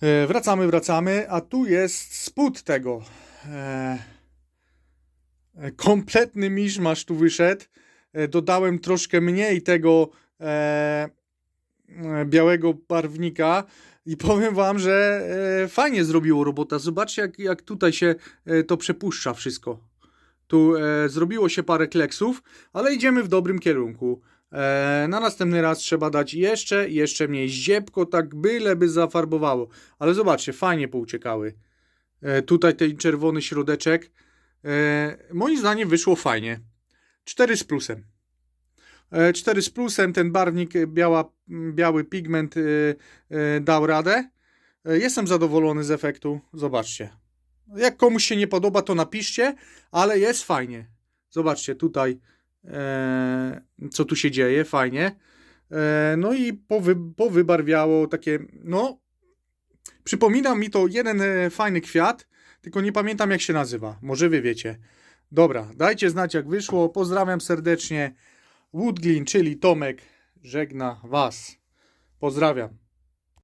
E, wracamy, wracamy, a tu jest spód tego. E, e, kompletny miszmasz tu wyszedł. Dodałem troszkę mniej tego białego barwnika i powiem wam, że fajnie zrobiło robota. Zobaczcie, jak, jak tutaj się to przepuszcza wszystko. Tu e, zrobiło się parę kleksów, ale idziemy w dobrym kierunku. E, na następny raz trzeba dać jeszcze, jeszcze mniej ziepko, tak byle by zafarbowało. Ale zobaczcie, fajnie pouciekały. E, tutaj ten czerwony środeczek. E, moim zdaniem wyszło fajnie. 4 z plusem. E, 4 z plusem, ten barwnik, e, biała, biały pigment e, e, dał radę. E, jestem zadowolony z efektu. Zobaczcie. Jak komuś się nie podoba, to napiszcie, ale jest fajnie. Zobaczcie tutaj, e, co tu się dzieje, fajnie. E, no i powy, powybarwiało takie, no, przypomina mi to jeden e, fajny kwiat, tylko nie pamiętam jak się nazywa. Może wy wiecie. Dobra, dajcie znać jak wyszło. Pozdrawiam serdecznie. Woodglin, czyli Tomek, żegna was. Pozdrawiam.